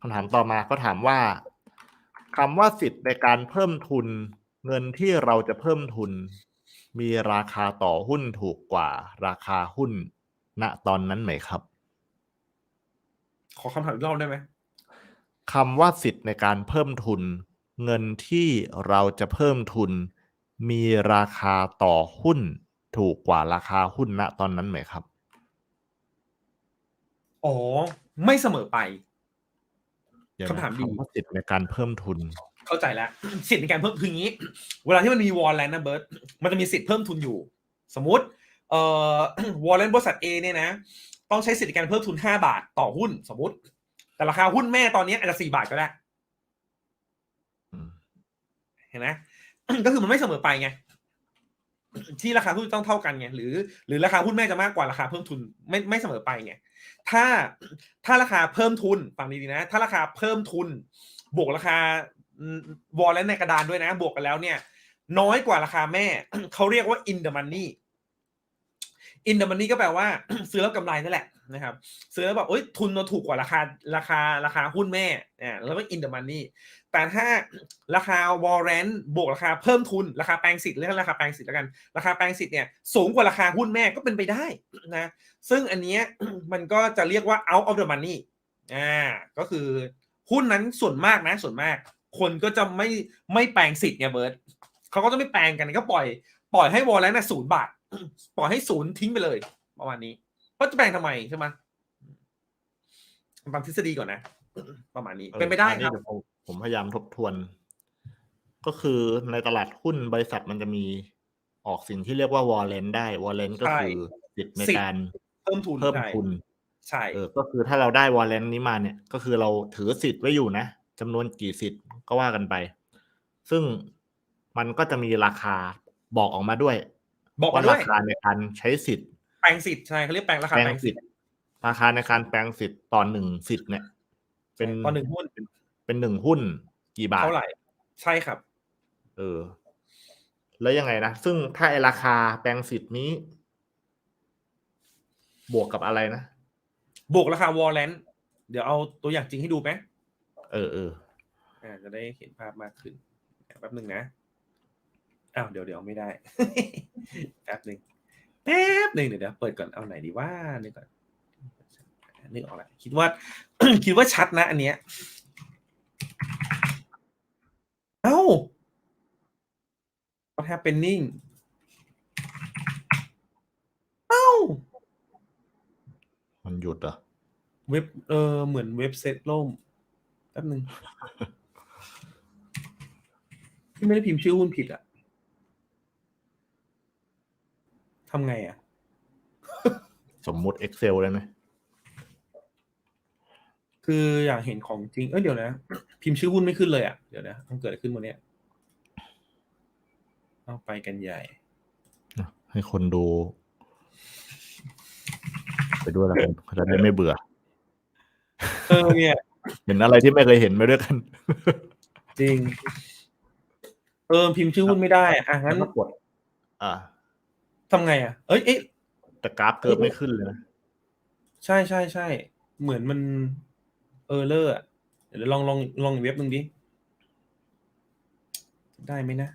คำถามต่อมาก็ถามว่าคำว่าสิทธิ์ในการเพิ่มทุน เงินที่เราจะเพิ่มทุน มีราคาต่อหุ้นถูกกว่า ราคาหุ้น ณตอนนั้นไหมครับ ขอคำถามอีกรอบได้ไหมคำว่าสิทธิ์ในการเพิ่มทุน เงินที่เราจะเพิ่มทุน มีราคาต่อหุ้น ถูกกว่าราคาหุ้นณตอนนั้นไหมครับ อ๋อ ไม่เสมอไปเดี๋ยวนะ คำถามดีคำว่าสิทธิ์ในการเพิ่มทุน เข้าใจแล้วสิทธิ์ในการเพิ่มคืออย่างนี้ เวลาที่มันมีวอลเลนนะเบิร์ตมันจะมีสิทธิ์เพิ่มทุนอยู่ สมมติเอ่อวอลเลนบริษัท A เนี่ยนะ ต้องใช้สิทธิ์ในการเพิ่มทุน5บาทต่อหุ้น สมมติ แต่ราคาหุ้นแม่ตอนนี้อาจจะ4บาทก็ได้อืมเห็นไหมก็คือมันไม่เสมอไปไงที่ราคาหุ้นต้องเท่ากันไงหรือ หรือราคาหุ้นแม่จะมากกว่าราคาเพิ่มทุนไม่ไม่เสมอไปไง ถ้าถ้าราคาเพิ่มทุนฟังดีๆนะ ถ้าราคาเพิ่มทุน บวกราคาวอลเลนในกระดานด้วยนะ บวกกันแล้วเนี่ย น้อยกว่าราคาแม่ เขาเรียกว่า in the money in the money ก็แปลว่า ซื้อแล้วกำไรนั่นแหละนะครับ ซื้อแล้วแบบเอ้ยทุนเราถูกกว่าราคาราคาราคาหุ้นแม่อ่าแล้วก็ in the money แต่ถ้าราคาวอลเลนบวกราคาเพิ่มทุนราคาแปลงสิทธิ์เรียกราคาแปลงสิทธิ์แล้วกัน ราคาแปลงสิทธิ์เนี่ยสูงกว่าราคาหุ้นแม่ก็เป็นไปได้นะซึ่งอันเนี้ยมันก็จะเรียกว่า out of the money อ่าก็คือหุ้นนั้นส่วนมากนะส่วนมาก คนก็จะไม่ไม่แปลงสิทธิ์ไงเบิร์ตเขาก็จะไม่แปลงกันก็ปล่อยปล่อยให้วอลเลนน่ะศูนย์บาท ปล่อยให้ศูนย์ทิ้งไปเลยประมาณนี้เพราจะแปลงทำไมใช่ไหมตามทฤษฎีก่อนนะ ประมาณนี้เป็นไปได้ครับ ผมผมพยายามทบทวน ก็คือในตลาดหุ้นบริษัทมันจะมีออกสิ่งที่เรียกว่าวอลเลนได้วอลเลนก็ใช่คือสิทธิ์ในสิทธิ์การเพิ่มทุนเพิ่มใช่ทุนใช่เออก็คือถ้าเราได้วอลเลนนี้มาเนี่ย ก็คือเราถือสิทธิ์ไว้อยู่นะจำนวนกี่สิทธิ์ก็ว่ากันไป ซึ่งมันก็จะมีราคาบอกออกมาด้วย บอกว่ามาด้วรายคาในการใช้สิทธิ์แปลงสิทธิ์ใช่เขาเรียกแปลงราคาแปลแปลงงสิสิททธิ์ธิ์ราคาในการแปลงสิทธิ์ต่อหนึ่งสิทธิ์เนี่ย เป็นต่อหนึ่งหุ้น เป็นหนึ่งหุ้นกี่บาทเท่าไหร่ ใช่ครับ เออ แล้วยังไงนะ ซึ่งถ้าไอราคาแปลงสิทธิ์นี้ บวกกับอะไรนะบวกราคาวอลเลนเดี๋ยวเอาตัวอย่างจริงให้ดูไหมเออเอออ่าจะได้เห็นภาพมากขึ้นแป๊บหนึ่งนะอ้าวเดี๋ยวเดี๋ยวไม่ได้ แป๊บหนึ่งแป๊บหนึ่งเดี๋ยวเดี๋ยวเปิดก่อนเอาไหนดีว่านี่ก่อนนึกออกแล้วคิดว่า คิดว่าชัดนะอันเนี้ย เอ้า what happening เอ้า มันหยุดเหรอเว็บเออเหมือนเว็บเซตล่มแป๊บหนึ่งพี่ไม่ได้พิมพ์ชื่อหุ้นผิดอะทำไงอะ สมมุติ Excel ได้ไหม คืออยากเห็นของจริง เอ้ยเดี๋ยวนะ พิมพ์ชื่อหุ้นไม่ขึ้นเลยอะเดี๋ยวนะมันเกิดอะไรขึ้นวันเนี้ยเอาไปกันใหญ่ ให้คนดู ไปด้วยละกันเขาจะได้ไม่เบื่อ เออเนี่ย เห็นอะไรที่ไม่เคยเห็นไปด้วยกัน จริง เออพิมพ์ชื่อหุ้นไม่ได้อะอะงั้นแล้วก็กด อ่าทำไงอะเอ้ยเอ๊ะแต่กราฟเกิร์ฟไม่ขึ้นเลยนะ ใช่ใช่ใช่ เหมือนมัน เออเลอร์อะเดี๋ยวลองลองลองอีกเว็บหนึ่งดิ ได้ไหมนะ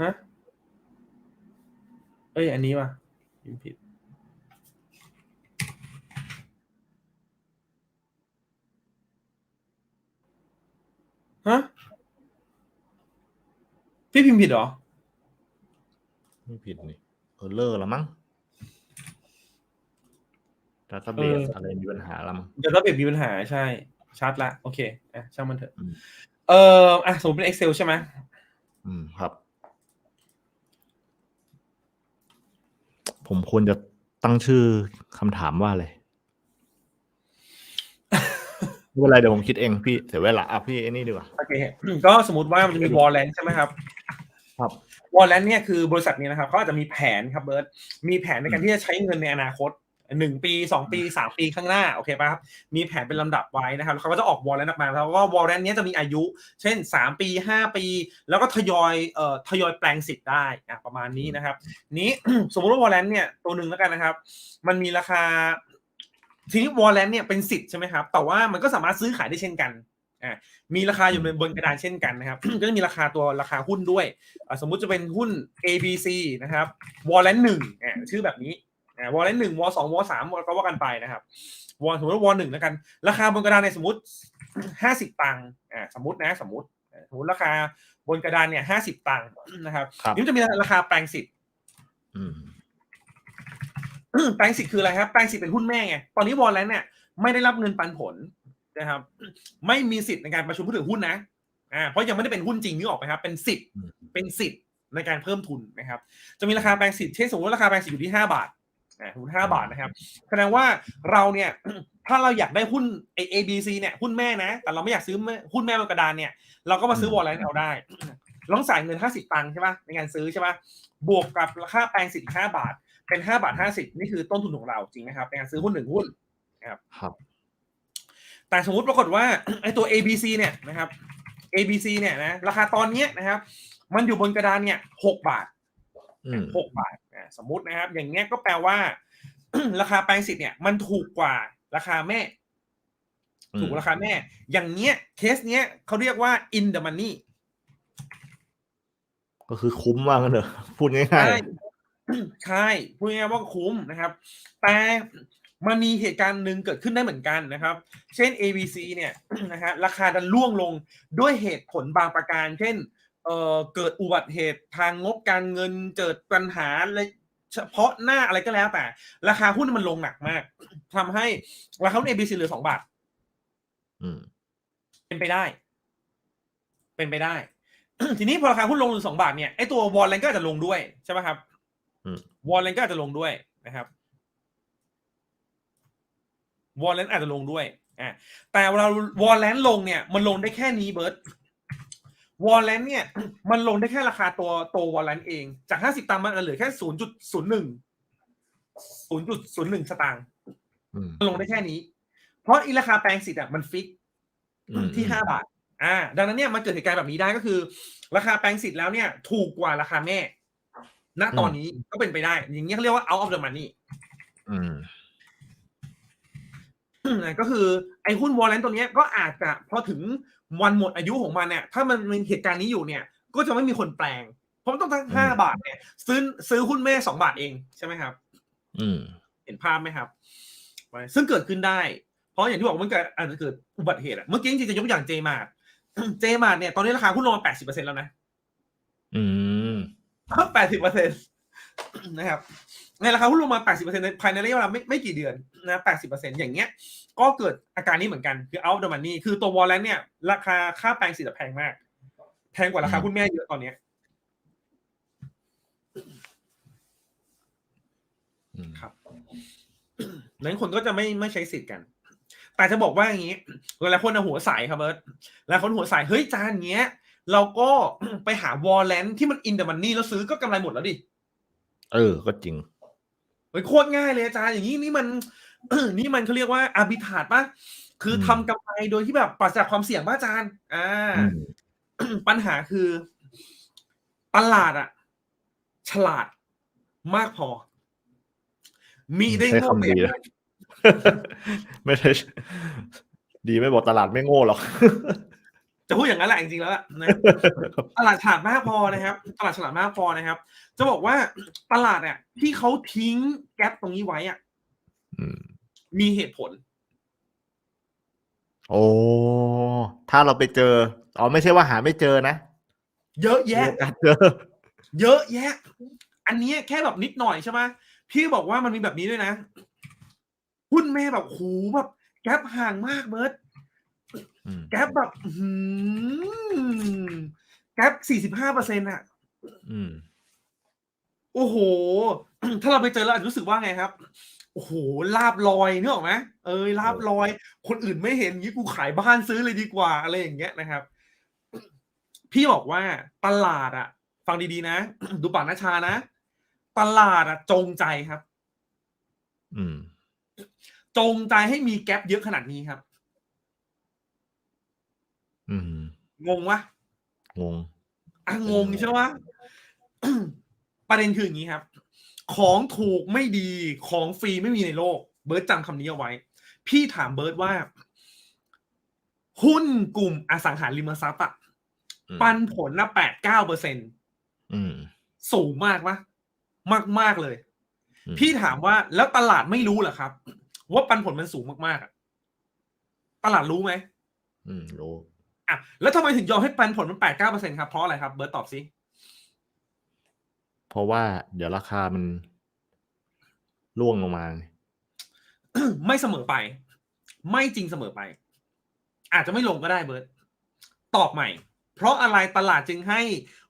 ฮะ เอ้ย อันนี้ว่ะพิมพ์ผิดฮะพี่พิมพ์ผิดเหรอ ไม่ผิดนี่ เออเลอร์ละมั้งดาต้าเบสเออออะไรมีปัญหาละมั้งเดี๋ยวถ้าเปลี่ยนมีปัญหาใช่ชัดละโอเคอะช่างมันเถอะอืมเอออะสมมติเป็น Excel ใช่ไหมอืมครับ ผมควรจะตั้งชื่อคำถามว่าอะไรไม่เป็นไรเดี๋ยวผมคิดเองพี่เสียเวลาอะพี่ไอ้นี่ดีกว่า โอเค ก็สมมติว่ามันจะมีวอลเลนใช่ไหมครับ ครับ วอลเลนเนี่ยคือบริษัทนี้นะครับเขาอาจจะมีแผนครับเบิร์ตมีแผนในการที่จะใช้เงินในอนาคตหนึ่งปีสองปีสามปีข้างหน้าโอเคป่ะครับมีแผนเป็นลำดับไว้นะครับแล้วเขาก็จะออกวอลเลนออกมาแล้วก็วอลเลนนี้ยจะมีอายุ เช่นสามปีห้าปี แล้วก็ทยอยเอ่อทยอยแปลงสิทธิ์ได้อะประมาณนี้นะครับ นี้สมมติว่าวอลเลนเนี่ยตัวหนึ่งแล้วกันนะครับ มันมีราคาทีนี้วอลเลนเนี่ยเป็นสิทธิ์ใช่ไหมครับแต่ว่ามันก็สามารถซื้อขายได้เช่นกัน อ่ามีราคาอยู่บนบนกระดานเช่นกันนะครับ ก็จะมีราคาตัวราคาหุ้นด้วยอ่าสมมุติจะเป็นหุ้น ABC นะครับวอลเลนหนึ่งอ่าชื่อแบบนี้อ่าวอลเลนหนึ่งวอลสองวอลสามก็ว่ากันไปนะครับวอลสมมติว่าวอลหนึ่งแล้วกัน ราคาบนกระดานเนี่ยสมมติห้าสิบตังค์อ่าสมมตินะสมมติอ่าสมมติราคาบนกระดานเนี่ยห้าสิบตังค์นะครับครับนี่มันจะมีราคาแปลงสิทธิ์อืมแปลงสิทธิ์คืออะไรครับแปลงสิทธิ์เป็นหุ้นแม่ไงตอนนี้วอลเลนเนี่ยไม่ได้รับเงินปันผล นะครับ ไม่มีสิทธิ์ในการประชุมผู้ถือหุ้นนะอ่าเพราะยังไม่ได้เป็นหุ้นจริงนึกออกไหมครับ เป็นสิทธิ์อืมเป็นสิทธิ์ในการเพิ่มทุนนะครับ จะมีราคาแปลงสิทธิ์เช่นสมมติว่าราคาแปลงสิทธิ์อยู่ที่ห้าบาทอ่าสมมติห้าบาทนะครับแสดงว่าเราเนี่ยถ้าเราอยากได้หุ้น A A B C เนี่ยหุ้นแม่นะ แต่เราไม่อยากซื้อหุ้นแม่บนกระดานเนี่ยเราก็มาซื้อวอลเลนเอาได้เราต้องจ่ายเงินห้าสิบตังค์ใช่ปะในการซื้อใช่ปะบวกกับราคาแปลงสิทธิ์ห้าบาท เป็นห้าบาทห้าสิบนี่คือต้นทุนของเราจริงไหมครับในการซื้อหุ้นหนึ่งหุ้นครับ แต่สมมติปรากฏว่าไอ้ตัว ABC เนี่ยนะครับ ABC เนี่ยนะราคาตอนเนี้ยนะครับ มันอยู่บนกระดานเนี่ยหกบาทอืมหกบาทอะสมมุตินะครับ อย่างเงี้ยก็แปลว่า ราคาแปลงสิทธิ์เนี่ย มันถูกกว่าราคาแม่ ถูกกว่าราคาแม่ อย่างเงี้ยเคสเนี้ยเขาเรียกว่า in the money ก็คือคุ้มว่างั้นเถอะพูดง่ายใช่ใช่พูดง่ายๆว่าคุ้มนะครับ แต่ มันมีเหตุการณ์หนึ่งเกิดขึ้นได้เหมือนกันนะครับ เช่น ABC เนี่ยนะฮะราคาดันล่วงลงด้วยเหตุผลบางประการ เช่นเอ่อเกิดอุบัติเหตุทางงบการเงินเกิดปัญหาอะไรเฉพาะหน้าอะไรก็แล้วแต่ ราคาหุ้นมันลงหนักมากทำให้ราคาหุ้น ABC เหลือสองบาทๆอืมเป็นไปได้ เป็นไปได้ ทีนี้พอราคาหุ้นลงเหลือสองบาทเนี่ยไอตัววอลเลนก็อาจจะลงด้วยใช่ไหมครับอืมวอลเลนก็อาจจะลงด้วยนะครับ วอลเลนอาจจะลงด้วยอ่าแต่เวลาวอลเลนลงเนี่ย มันลงได้แค่นี้เบิร์ตวอลเลนเนี่ย มันลงได้แค่ราคาตัวตัววอลเลนเอง จากห้าสิบตังค์มันเหลือแค่ศูนย์จุดศูนย์หนึ่งศูนย์จุดศูนย์หนึ่งสตางค์อืมมันลงได้แค่นี้ เพราะอีราคาแปลงสิทธิ์อะมันฟิกอืมที่ห้าบาท อ่า ดังนั้นเนี่ยมันเกิดเหตุการณ์แบบนี้ได้ก็คือ ราคาแปลงสิทธิ์แล้วเนี่ย ถูกกว่าราคาแม่ ณตอนนี้ก็เป็นไปได้ อย่างเงี้ยเขาเรียกว่า out of the money อืมนะ ก็คือไอ้หุ้นวอลเลนตัวเนี้ยก็อาจจะพอถึงวันหมดอายุของมันเนี่ย ถ้ามันมีเหตุการณ์นี้อยู่เนี่ย ก็จะไม่มีคนแปลง เพราะมันต้องทั้งอืมห้าบาทเนี่ย ซื้อซื้อหุ้นแม่สองบาทเองใช่ไหมครับ อืม เห็นภาพไหมครับ ซึ่งเกิดขึ้นได้ เพราะอย่างที่บอกว่ามันเกิดอาจจะเกิดอุบัติเหตุอะเมื่อกี้จริงๆจะยกตัวอย่างเจมาร์เจมาร์เนี่ยตอนนี้ราคาหุ้นลงมาแปดสิบเปอร์เซ็นแล้วนะ อืมแปดสิบเปอร์เซ็น นะครับในราคาหุ้นลงมาแปดสิบเปอร์เซ็นภายในระยะเวลาไม่ไม่กี่เดือนนะแปดสิบเปอร์เซ็นอย่างเงี้ย ก็เกิดอาการนี้เหมือนกันคือ out the money คือตัววอลเลนเนี่ย ราคาค่าแปลงสิทธิ์แพงมาก แพงกว่าราคาหุ้นแม่เยอะตอนเนี้ยอืมครับนั้นคนก็จะไม่ไม่ใช้สิทธิ์กัน แต่จะบอกว่าอย่างนี้หลายคนเอาหัวใสครับเบิร์ตหลายคนหัวใสเฮ้ยจานเงี้ย เราก็ไปหาวอลเลนที่มันอินเดมันนี่แล้วซื้อก็กำไรหมดแล้วดิ เออ ก็จริงเฮ้ยโคตรง่ายเลยอาจารย์อย่างนี้นี่มันนี่มันเขาเรียกว่าอาร์บิทาดปะคืออมทำกำไรโดยที่แบบปราศจากความเสี่ยงป่ะอาจารย์ อ่าอืมปัญหาคือ ตลาดอะฉลาดมากพอ มีได้ใช้โง่คำเปดีรียบนะไม่ใช่ดีไม่บอกตลาดไม่โง่หรอก จะพูดอย่างนั้นแหละจริงๆแล้วล่ะนะตลาดฉลาดมากพอนะครับ ตลาดฉลาดมากพอนะครับ จะบอกว่าตลาดเนี่ยที่เขาทิ้งแกลบตรงนี้ไว้อะอืมมีเหตุผล โอ้ถ้าเราไปเจออ๋อไม่ใช่ว่าหาไม่เจอนะ เยอะมีแยะโอกาสเจอเยอะแยะ อันเนี้ยแค่แบบนิดหน่อยใช่ไหมพี่บอกว่ามันมีแบบนี้ด้วยนะหุ้นแม่แบบโหแบบแกลบห่างมากเบิร์ตอืม แกลบแบบอื้อหือแกลบสี่สิบห้าเปอร์เซ็นต์อะอืมโอ้โห ถ้าเราไปเจอแล้วอาจจะรู้สึกว่าไงครับ โอ้โห ลาบลอยนึกออกไหมเอ้ยลาบลอย คนอื่นไม่เห็นงี้กูขายบ้านซื้อเลยดีกว่า อะไรอย่างเงี้ยนะครับ พี่บอกว่าตลาดอะฟังดีๆนะ ดูปากนาชานะ ตลาดอะจงใจครับ อืม จงใจให้มีแกลบเยอะขนาดนี้ครับ อืมงงวะงงอะงงใช่ไหมประเด็นคืออย่างนี้ครับ ของถูกไม่ดีของฟรีไม่มีในโลก เบิร์ตจำคำนี้เอาไว้ พี่ถามเบิร์ตว่า หุ้นกลุ่มอสังหาริมทรัพย์อะอืมปันผลนะแปดเก้าเปอร์เซ็นอืมสูงมากปะมากมากๆเลยอืมพี่ถามว่าแล้วตลาดไม่รู้เหรอครับ ว่าปันผลมันสูงมากๆอะตลาดรู้ไหมอืมรู้ อะแล้วทำไมถึงยอมให้ปันผลมันแปดเก้าเปอร์เซ็นครับเพราะอะไรครับเบิร์ตตอบสิเพราะว่าเดี๋ยวราคามันร่วงลงมาไงไม่เสมอไป ไม่จริงเสมอไป อาจจะไม่ลงก็ได้เบิร์ตตอบใหม่ เพราะอะไรตลาดจึงให้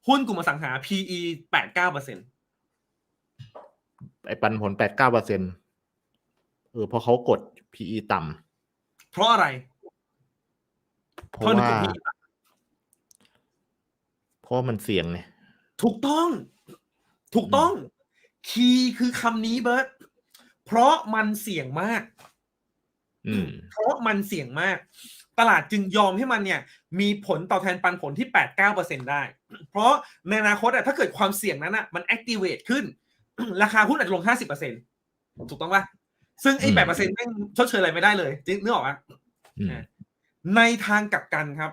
หุ้นกลุ่มอสังหา PE แปดเก้าเปอร์เซ็นไอ้ปันผลแปดเก้าเปอร์เซ็นเออเพราะเขากด PE ต่ำเพราะอะไร เพเพราะราะหนึ่งว่ากลุ่ม PE เพราะว่ามันเสี่ยงไงถูกต้อง ถูกต้อง คีย์คือคำนี้เบิร์ตเพราะมันเสี่ยงมากอืมเพราะมันเสี่ยงมาก ตลาดจึงยอมให้มันเนี่ย มีผลตอบแทนปันผลที่ 8-9%ได้ เพราะในอนาคตอะถ้าเกิดความเสี่ยงนั้นอะมัน activate ขึ้น ราคาหุ้นอาจจะลง 50%ถูกต้องปะซึ่งไอ้อืมแปดเปอร์เซ็นต์แม่งชดเชยอะไรไม่ได้เลยจริงนึกออกปะอืม ในทางกลับกันครับ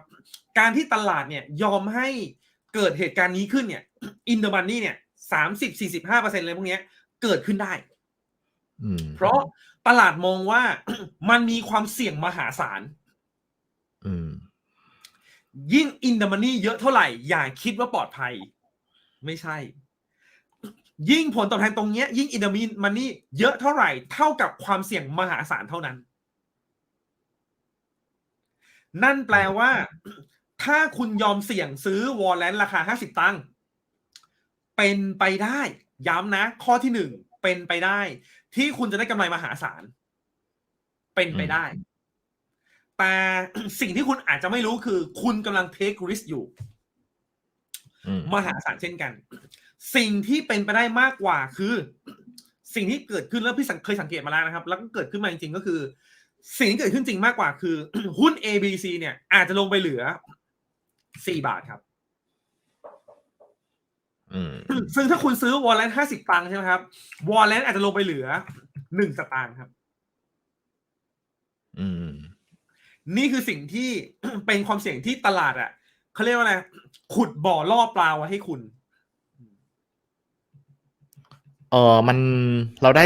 การที่ตลาดเนี่ยยอมให้เกิดเหตุการณ์นี้ขึ้นเนี่ยอินเดอร์มันนี่เนี่ยสามสิบสี่สิบห้าเปอร์เซ็นต์อะไรพวกเนี้ยเกิดขึ้นได้อืมเพราะตลาดมองว่ามันมีความเสี่ยงมหาศาลอืมยิ่งอินเดอร์มันนี่เยอะเท่าไหร่ อย่าคิดว่าปลอดภัย ไม่ใช่ ยิ่งผลตอบแทนตรงเนี้ย ยิ่งอินเดอร์มันนี่เยอะเท่าไหร่ เท่ากับความเสี่ยงมหาศาลเท่านั้น นั่นแปลว่า ถ้าคุณยอมเสี่ยงซื้อวอลเลนราคาห้าสิบตังค์เป็นไปได้ ย้ำนะ ข้อที่หนึ่งเป็นไปได้ ที่คุณจะได้กำไรมหาศาล เป็นไปได้ แต่สิ่งที่คุณอาจจะไม่รู้คือ คุณกำลังเทคริสอยู่อืมมหาศาลเช่นกัน สิ่งที่เป็นไปได้มากกว่าคือ สิ่งที่เกิดขึ้นแล้วพี่สังเคยสังเกตมาแล้วนะครับ แล้วก็เกิดขึ้นมาจริงๆก็คือ สิ่งที่เกิดขึ้นจริงมากกว่าคือ หุ้น ABC เนี่ย อาจจะลงไปเหลือสี่บาทครับอืมซึ่งถ้าคุณซื้อวอลเลนห้าสิบตังค์ใช่ไหมครับวอลเลนอาจจะลงไปเหลือหนึ่งสตางค์ครับอืมนี่คือสิ่งที่เป็นความเสี่ยงที่ตลาดอะเขาเรียกว่าอะไรขุดบ่อล่อปลาไว้ให้คุณเออมันเราได้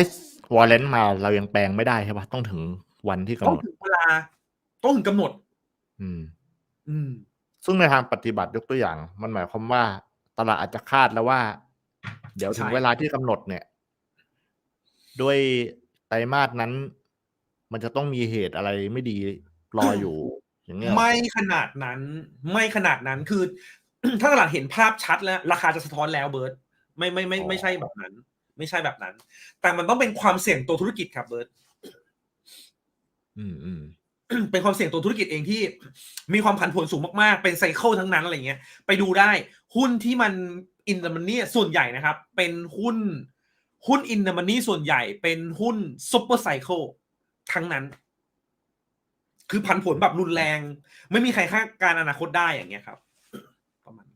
วอลเลนมาเรายังแปลงไม่ได้ใช่ปะต้องถึง วันที่กำต้องหนดถึงเวลา ต้องถึงกำหนด อืม อืม ซึ่งในทางปฏิบัติยกตัวอย่าง มันหมายความว่า ตลาดอาจจะคาดแล้วว่า เดี๋ยวถึงใช่เวลาที่กำหนดเนี่ย ด้วยไตรมาสนั้น มันจะต้องมีเหตุอะไรไม่ดีรออยู่ อย่างเงี้ยเหรอไม่ขนาดนั้น ไม่ขนาดนั้นคือ ถ้าตลาดเห็นภาพชัดแล้ว ราคาจะสะท้อนแล้วเบิร์ตไม่ไม่ไม่ไม่ใช่แบบนั้น ไม่ใช่แบบนั้น แต่มันต้องเป็นความเสี่ยงตัวธุรกิจครับเบิร์ต อืมอืมเป็นความเสี่ยงตัวธุรกิจเองที่มีความผันผวนสูงมากๆ เป็นไซเคิลทั้งนั้นอะไรเงี้ย ไปดูได้หุ้นที่มันอินเดมันนี่ส่วนใหญ่นะครับ เป็นหุ้นหุ้นอินเดมันนี่ส่วนใหญ่เป็นหุ้นซุปเปอร์ไซเคิลทั้งนั้น คือผันผวนแบบรุนแรง ไม่มีใครคาดการณ์อนาคตได้อย่างเงี้ยครับประมาณ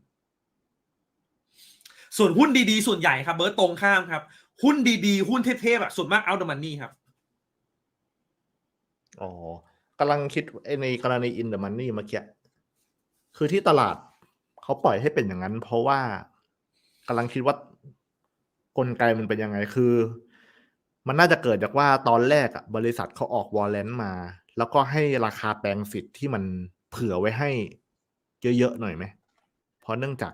ส่วนหุ้นดีๆ ส่วนใหญ่ครับ เบิร์ตรงข้ามครับ หุ้นดีๆ หุ้นเทพๆอะส่วนมากเอาเดมันนี่ครับ อ๋อกำลังคิดไอ้ในกรณีอินเด e มันนี่เมื่อกี้คือที่ตลาดเขาปล่อยให้เป็นอย่างนั้น เพราะว่ากำลังคิดว่ากลไกมันเป็นยังไงคือ มันน่าจะเกิดจากว่าตอนแรกอะบริษัทเขาออกวอลเลนมา แล้วก็ให้ราคาแปลงสิทธิ์ที่มันเผื่อไว้ให้เยอะๆหน่อยไหม เพราะเนื่องจาก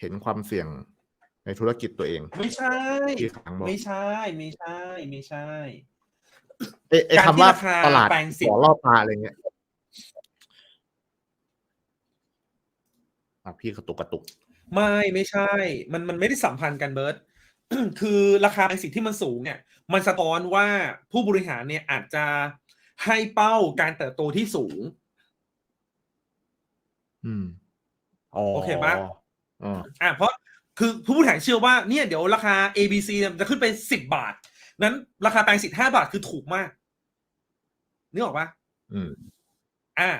เห็นความเสี่ยงในธุรกิจตัวเอง ไม่ใช่ที่ขังบอกไม่ใช่ ไม่ใช่ ไม่ใช่ เอ้ไอ้การที่คำว่าราคาตลาดแปลงสิทธิ์หัวรอบปลาอะไรเงี้ยอะพี่กระตุกกระตุก ไม่ไม่ใช่ มันมันไม่ได้สัมพันธ์กันเบิร์ตคือราคาแรงสิทธิ์ที่มันสูงเนี่ย มันสะท้อนว่าผู้บริหารเนี่ยอาจจะให้เป้าการเติบโตที่สูง อืมอ๋อโอเคปะอ๋ออ่าเพราะคือผู้บริหารเชื่อว่าเนี่ยเดี๋ยวราคา ABC เนี่ยมันจะขึ้นไปสิบบาท นั้นราคาแปลงสิทธิ์ห้าบาทคือถูกมากนึกออกปะอืม อ่า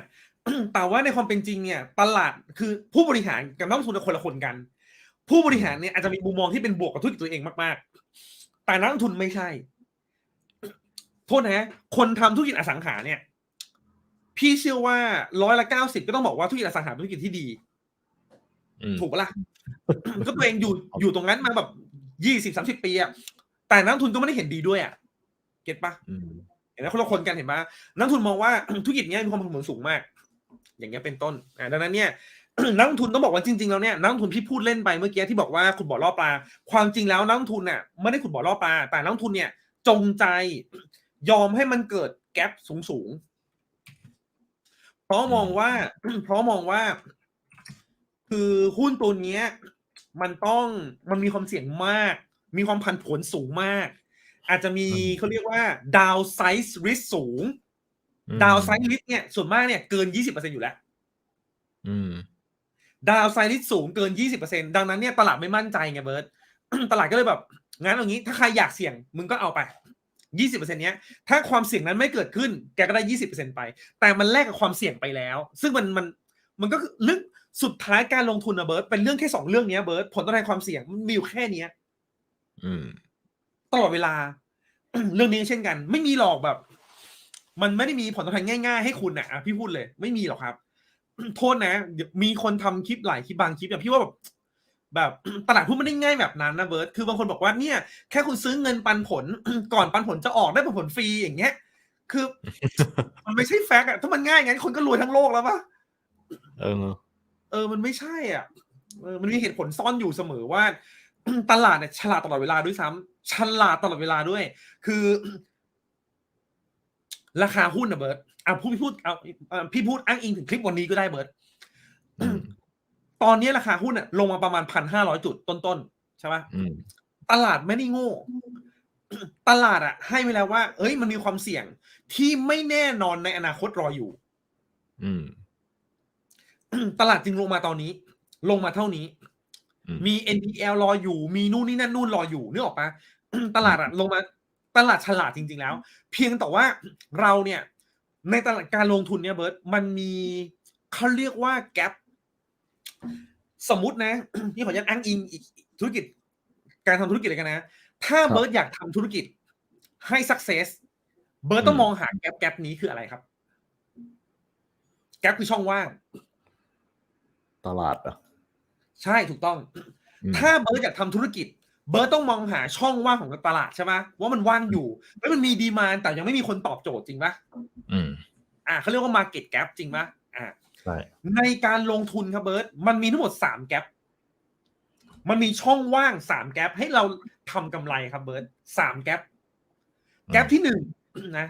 แต่ว่าในความเป็นจริงเนี่ย ตลาดคือผู้บริหารกับนักลงทุนเป็นคนละคนกัน ผู้บริหารเนี่ยอาจจะมีมุมมองที่เป็นบวกกับธุรกิจตัวเองมากๆ แต่นักลงทุนไม่ใช่ โทษนะคนทำธุรกิจอสังหาเนี่ย พี่เชื่อว่าร้อยละเก้าสิบก็ต้องบอกว่าธุรกิจอสังหาเป็นธุรกิจที่ดีอืมถูกปะล่ะ ก็ตัวเองอยู่อยู่ตรงนั้นมาแบบยี่สิบสามสิบปีอะ แต่นักลงทุนก็ไม่ได้เห็นดีด้วยอะเก็ตปะอืมเห็นไหมคนละคนกันเห็นไหมนักลงทุนมองว่าธุรกิจเนี้ยมีความผันผวนสูงมาก อย่างเงี้ยเป็นต้นอ่าดังนั้นเนี่ยนักลงทุนต้องบอกว่าจริงๆแล้วเนี่ยนักลงทุนที่พูดเล่นไปเมื่อกี้ที่บอกว่าขุดบ่อล่อปลา ความจริงแล้วนักลงทุนเนี่ยไม่ได้ขุดบ่อล่อปลา แต่นักลงทุนเนี่ย จงใจยอมให้มันเกิดแกลบสูงๆเพราะมองว่า เพราะมองว่า คือหุ้นตัวเนี้ย มันต้องมันมีความเสี่ยงมาก มีความผันผวนสูงมาก อาจจะมีอืมเขาเรียกว่า downside risk สูงอืม downside risk เนี่ยส่วนมากเนี่ยเกิน20%อยู่แล้วอืม downside risk สูงเกิน20%ดังนั้นเนี่ยตลาดไม่มั่นใจไงเบิร์ตตลาดก็เลยแบบงั้นเอางี้ ถ้าใครอยากเสี่ยงมึงก็เอาไป20%เนี้ย ถ้าความเสี่ยงนั้นไม่เกิดขึ้น แกก็ได้20%ไป แต่มันแลกกับความเสี่ยงไปแล้ว ซึ่งมันมันมันก็คือเรื่องสุดท้ายการลงทุนนะเบิร์ตเป็นเรื่องแค่สองเรื่องเนี้ยเบิร์ตผลตอบแทนความเสี่ยงมันมีอยู่แค่เนี้ย อืมตลอดเวลา เรื่องนี้เช่นกัน ไม่มีหรอกแบบ มันไม่ได้มีผลตอบแทนง่ายๆให้คุณนะอะพี่พูดเลย ไม่มีหรอกครับ โทษนะเดี๋ยวมีคนทำคลิปหลายคลิปบางคลิปอย่างพี่ว่าแบบแบบตลาดหุ้นไม่ได้ง่ายแบบนั้นนะเบิร์ตคือบางคนบอกว่าเนี่ย แค่คุณซื้อเงินปันผล ก่อนปันผลจะออกได้ปันผลฟรีอย่างเงี้ย คือ มันไม่ใช่แฟกต์อะถ้ามันง่ายงั้นคนก็รวยทั้งโลกแล้วปะเออ เออ มันไม่ใช่อะเออมันมีเหตุผลซ่อนอยู่เสมอว่า ตลาดเนี่ยฉลาดตลอดเวลาด้วยซ้ำฉลาดตลอดเวลาด้วย คือ ราคาหุ้นนะเบิร์ตอะพูดพี่พูดเอาเอาพี่พูดอ้างอิงถึงคลิปวันนี้ก็ได้เบิร์ตอืมตอนนี้ราคาหุ้นอะลงมาประมาณพันห้าร้อยจุดต้นๆใช่ปะอืมตลาดไม่ได้โง่ ตลาดอะให้ไว้แล้วว่า เอ้ยมันมีความเสี่ยงที่ไม่แน่นอนในอนาคตรออยู่อืมตลาดจึงลงมาตอนนี้ ลงมาเท่านี้อื มมี NPL รออยู่ มีนู่นนี่นั่นนู่นรออยู่นึกออกปะตลาดอะลงมาตลาดฉลาดจริง ๆ แล้ว เพียงแต่ว่าเราเนี่ย ในตลาดการลงทุนเนี่ยเบิร์ตมันมีเขาเรียกว่าแกลบสมมตินะนี่ขออนุญาตอ้างอิงอีกธุรกิจ การทำธุรกิจอะไรกันนะ ถ้าครับเบิร์ตอยากทำธุรกิจให้ success เบิร์ตต้องมองหาแกลบแกลบนี้คืออะไรครับ แกลบคือช่องว่าง ตลาดอะ ใช่ถูกต้องอืมถ้าเบิร์ตอยากทำธุรกิจ เบิร์ตต้องมองหาช่องว่างของตลาดใช่ไหมว่ามันว่างอยู่ แล้วมันมีดีมานแต่ยังไม่มีคนตอบโจทย์จริงปะอืมอ่าเขาเรียกว่า market gap จริงปะอ่าใช่ในการลงทุนครับเบิร์ตมันมีทั้งหมดสามแกลมันมีช่องว่างสามแกลให้เราทำกำไรครับเบิร์ตสามแกลแกลที่หนึ่งนะ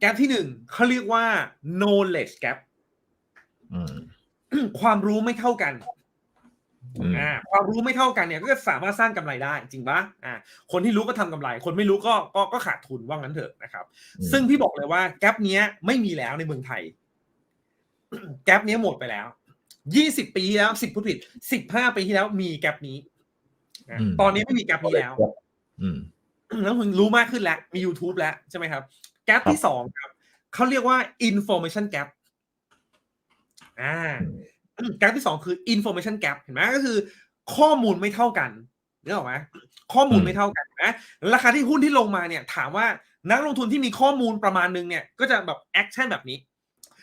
แกลที่หนึ่งเขาเรียกว่า knowledge gap อืมความรู้ไม่เท่ากัน อืมอ่าความรู้ไม่เท่ากันเนี่ยก็จะสามารถสร้างกำไรได้จริงปะอ่าคนที่รู้ก็ทำกำไร คนไม่รู้ก็ก็ก็ขาดทุนว่างั้นเถอะนะครับอืมซึ่งพี่บอกเลยว่าแกลบเนี้ยไม่มีแล้วในเมืองไทย แกลบเนี้ยหมดไปแล้วยี่สิบปีที่แล้วสิบผู้ผิดสิบห้าปีที่แล้วมีแกลบนี้อะตอนนี้ไม่มีแกลบนี้แล้วอืมแล้วคุณรู้มากขึ้นแล้ว มี YouTube แล้วใช่ไหมครับ แกลบที่สองครับเขาเรียกว่า information gap อ่า แกลบที่สองคือ information gap เห็นไหมก็คือ ข้อมูลไม่เท่ากันนึกออกไหมข้อมูลอืมไม่เท่ากันนะราคาที่หุ้นที่ลงมาเนี่ย ถามว่านักลงทุนที่มีข้อมูลประมาณนึงเนี่ยก็จะแบบแอคชั่นแบบนี้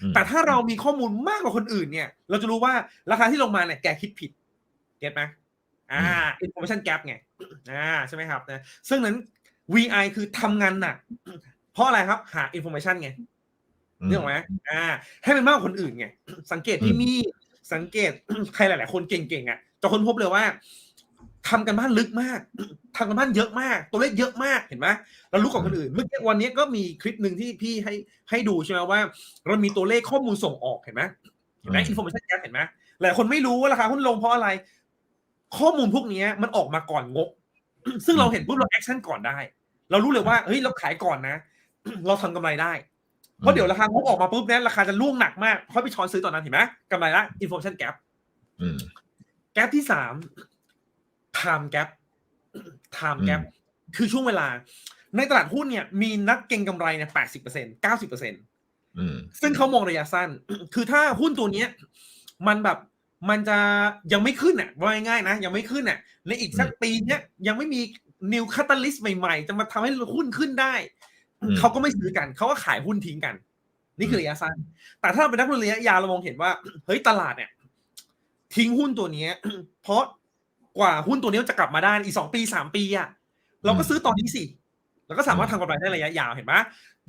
อืมแต่ถ้าเรามีข้อมูลมากกว่าคนอื่นเนี่ย เราจะรู้ว่าราคาที่ลงมาเนี่ยแกคิดผิดเก็ตไหมอ่า information gap ไงอ่าใช่ไหมครับนะซึ่งนั้น VI คือทำงานหนักเพราะอะไรครับหา information ไงเรื่องไหมอ่า ให้มันมากกว่าคนอื่นไง สังเกตพี่อืมมี่ สังเกตใครหลาย ๆ คนเก่งๆอะจะค้นพบเลยว่าทำกันบ้านลึกมากทำกันบ้านเยอะมาก ตัวเลขเยอะมากเห็นไหมเรารู้กว่าคนอื่น เมื่อกี้วันนี้ก็มีคลิปหนึ่งที่พี่ให้ให้ดูใช่ไหมว่า เรามีตัวเลขข้อมูลส่งออกเห็นไหมเห็นไหมอืมอินโฟ a t ชันแกเห็นไหมหลายคนไม่รู้ว่าราคาหุ้นลงเพราะอะไร ข้อมูลพวกนี้มันออกมาก่อนงบ ซึ่งเราเห็นปุ๊บเราแอคชั่นก่อนได้ เรารู้เลยว่าเฮ้ยเราขายก่อนนะ เราทำกำไรได้ เพราะเดี๋ยวราคางบออกมาปุ๊บเนี่ยราคาจะล่วงหนักมากค่อยไปช้อนซื้อตอนนั้นเห็นไหมกำไรละ information gap อืมแก p ที่สาม time gap time gap คือช่วงเวลา ในตลาดหุ้นเนี่ย มีนักเก็งกำไรเนี่ยแปดสิบเปอร์เซ็นเก้าสิบเปอร์เซ็นอืมซึ่งเขามองระยะสั้น คือถ้าหุ้นตัวเนี้ย มันแบบมันจะยังไม่ขึ้นอะว่าง่ายๆนะ ยังไม่ขึ้นอะในอีกสักปีเนี้ยยังไม่มีนิวคาตาลิสต์ใหม่ๆ จะมาทำให้หุ้นขึ้นได้อืม เขาก็ไม่ซื้อกันเขาก็ขายหุ้นทิ้งกัน นี่คือระยะสั้น แต่ถ้าเราเป็นนักลงทุนระยะยาวเรามองเห็นว่าเฮ้ยตลาดเนี่ย ทิ้งหุ้นตัวเนี้ยเพราะกว่าหุ้นตัวนี้จะกลับมาได้อีกสองปีสามปีอะเราก็ซื้อตอนนี้สิแล้วก็สามารถทำกำไรได้ระยะยาวเห็นไหม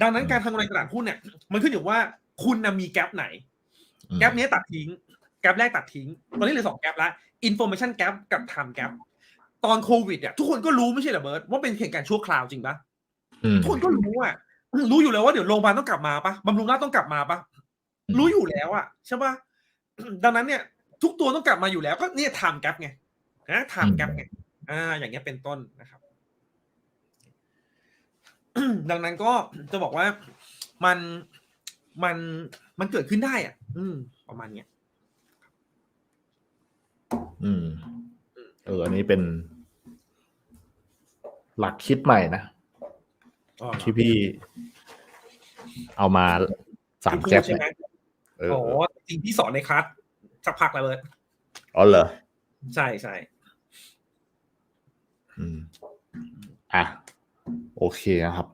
ดังนั้นการทำกำไรตลาดหุ้นเนี่ย มันขึ้นอยู่ว่าคุณนะมีแกลบไหนอืมแกลบนี้ตัดทิ้ง แกลบแรกตัดทิ้ง ตอนนี้เหลือสองแกลบละ information gap กับ time gap ตอนโควิดเนี่ยทุกคนก็รู้ไม่ใช่เหรอเบิร์ตว่าเป็นเหตุการณ์ชั่วคราวจริงปะอืม ทุกคนก็รู้อะรู้อยู่แล้วว่าเดี๋ยวโรงพยาบาลต้องกลับมาปะบำรุงราษฎร์ต้องกลับมาปะอืมรู้อยู่แล้วอะใช่ปะดังนั้นเนี่ย ทุกตัวต้องกลับมาอยู่แล้ว ก็เนี่ย time gap ไงนะ time gap ไงอ่า อย่างเงี้ยเป็นต้นนะครับ ดังนั้นก็จะบอกว่ามันมันมันเกิดขึ้นได้อะ อืม ประมาณเนี้ยอืม เออ อันนี้เป็น หลักคิดใหม่นะอ๋อ ที่พี่เอามาสามที่พูดแก๊ปใช่ไหมเนี่ยเออโอ้จริงที่สอนในคลาสสักพักแล้วเบิร์ตอ๋อเหรอ ใช่ใช่อืมอะ โอเคนะครับ